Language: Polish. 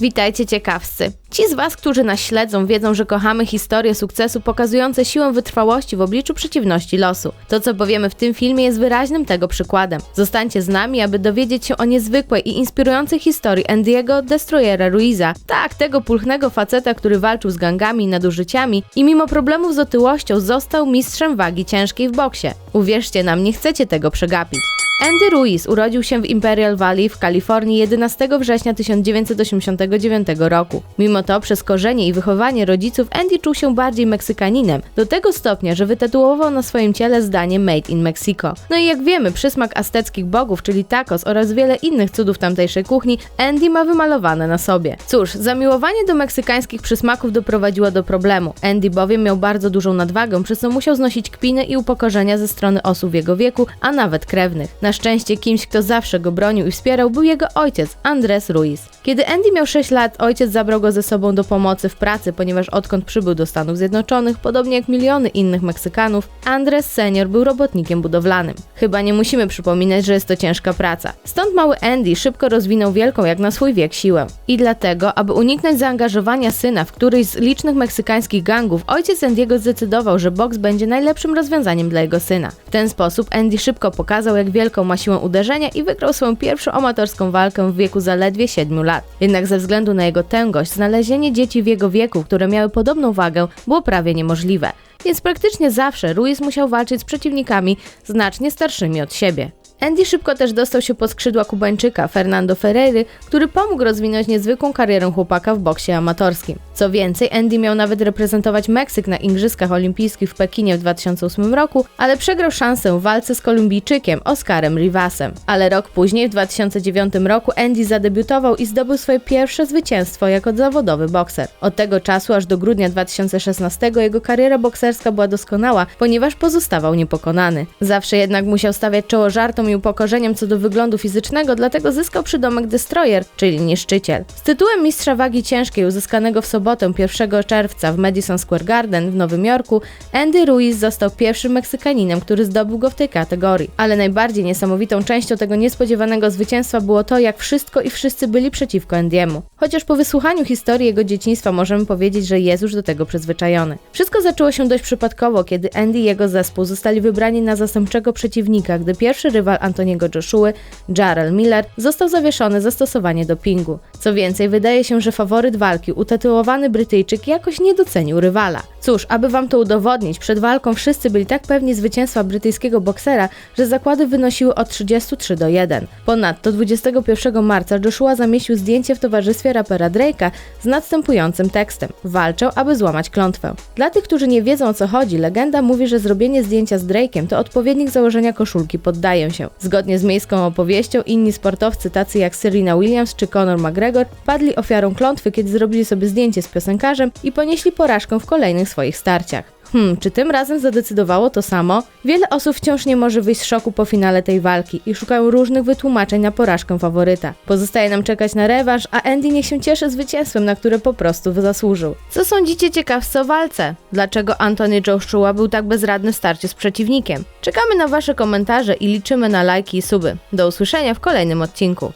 Witajcie ciekawscy. Ci z Was, którzy nas śledzą, wiedzą, że kochamy historie sukcesu pokazujące siłę wytrwałości w obliczu przeciwności losu. To, co powiemy w tym filmie, jest wyraźnym tego przykładem. Zostańcie z nami, aby dowiedzieć się o niezwykłej i inspirującej historii Andy'ego Destroyera Ruiza. Tak, tego pulchnego faceta, który walczył z gangami i nadużyciami i mimo problemów z otyłością został mistrzem wagi ciężkiej w boksie. Uwierzcie nam, nie chcecie tego przegapić. Andy Ruiz urodził się w Imperial Valley w Kalifornii 11 września 1989 roku. Mimo to przez korzenie i wychowanie rodziców Andy czuł się bardziej Meksykaninem, do tego stopnia, że wytatuował na swoim ciele zdanie Made in Mexico. No i jak wiemy, przysmak azteckich bogów, czyli tacos oraz wiele innych cudów tamtejszej kuchni, Andy ma wymalowane na sobie. Cóż, zamiłowanie do meksykańskich przysmaków doprowadziło do problemu. Andy bowiem miał bardzo dużą nadwagę, przez co musiał znosić kpiny i upokorzenia ze strony osób jego wieku, a nawet krewnych. Na szczęście kimś, kto zawsze go bronił i wspierał, był jego ojciec, Andres Ruiz. Kiedy Andy miał 6 lat, ojciec zabrał go ze sobą do pomocy w pracy, ponieważ odkąd przybył do Stanów Zjednoczonych, podobnie jak miliony innych Meksykanów, Andres senior był robotnikiem budowlanym. Chyba nie musimy przypominać, że jest to ciężka praca. Stąd mały Andy szybko rozwinął wielką jak na swój wiek siłę. I dlatego, aby uniknąć zaangażowania syna w któryś z licznych meksykańskich gangów, ojciec Andy'ego zdecydował, że boks będzie najlepszym rozwiązaniem dla jego syna. W ten sposób Andy szybko pokazał, jak wielką ma siłę uderzenia i wygrał swoją pierwszą amatorską walkę w wieku zaledwie 7 lat. Jednak ze względu na jego tęgość, znalezienie dzieci w jego wieku, które miały podobną wagę, było prawie niemożliwe. Więc praktycznie zawsze Ruiz musiał walczyć z przeciwnikami znacznie starszymi od siebie. Andy szybko też dostał się pod skrzydła Kubańczyka Fernando Ferreira, który pomógł rozwinąć niezwykłą karierę chłopaka w boksie amatorskim. Co więcej, Andy miał nawet reprezentować Meksyk na Igrzyskach Olimpijskich w Pekinie w 2008 roku, ale przegrał szansę w walce z Kolumbijczykiem Oscarem Rivasem. Ale rok później, w 2009 roku, Andy zadebiutował i zdobył swoje pierwsze zwycięstwo jako zawodowy bokser. Od tego czasu aż do grudnia 2016 jego kariera bokserska była doskonała, ponieważ pozostawał niepokonany. Zawsze jednak musiał stawiać czoło żartom i upokorzeniem co do wyglądu fizycznego, dlatego zyskał przydomek Destroyer, czyli niszczyciel. Z tytułem mistrza wagi ciężkiej uzyskanego w sobotę 1 czerwca w Madison Square Garden w Nowym Jorku, Andy Ruiz został pierwszym Meksykaninem, który zdobył go w tej kategorii. Ale najbardziej niesamowitą częścią tego niespodziewanego zwycięstwa było to, jak wszystko i wszyscy byli przeciwko Andiemu. Chociaż po wysłuchaniu historii jego dzieciństwa możemy powiedzieć, że jest już do tego przyzwyczajony. Wszystko zaczęło się dość przypadkowo, kiedy Andy i jego zespół zostali wybrani na zastępczego przeciwnika, gdy pierwszy rywal Antoniego Joshua, Jarrell Miller, został zawieszony za stosowanie dopingu. Co więcej, wydaje się, że faworyt walki, utytułowany Brytyjczyk, jakoś nie docenił rywala. Cóż, aby wam to udowodnić, przed walką wszyscy byli tak pewni zwycięstwa brytyjskiego boksera, że zakłady wynosiły od 33 do 1. Ponadto 21 marca Joshua zamieścił zdjęcie w towarzystwie rapera Drake'a z następującym tekstem: Walczę, aby złamać klątwę. Dla tych, którzy nie wiedzą o co chodzi, legenda mówi, że zrobienie zdjęcia z Drake'em to odpowiednik założenia koszulki poddaję się. Zgodnie z miejską opowieścią, inni sportowcy, tacy jak Serena Williams czy Conor McGregor, padli ofiarą klątwy, kiedy zrobili sobie zdjęcie z piosenkarzem i ponieśli porażkę w kolejnych swoich starciach. Hmm, czy tym razem zadecydowało to samo? Wiele osób wciąż nie może wyjść z szoku po finale tej walki i szukają różnych wytłumaczeń na porażkę faworyta. Pozostaje nam czekać na rewanż, a Andy niech się cieszy zwycięstwem, na które po prostu zasłużył. Co sądzicie ciekawcy o walce? Dlaczego Anthony Joshua był tak bezradny w starciu z przeciwnikiem? Czekamy na wasze komentarze i liczymy na lajki i suby. Do usłyszenia w kolejnym odcinku.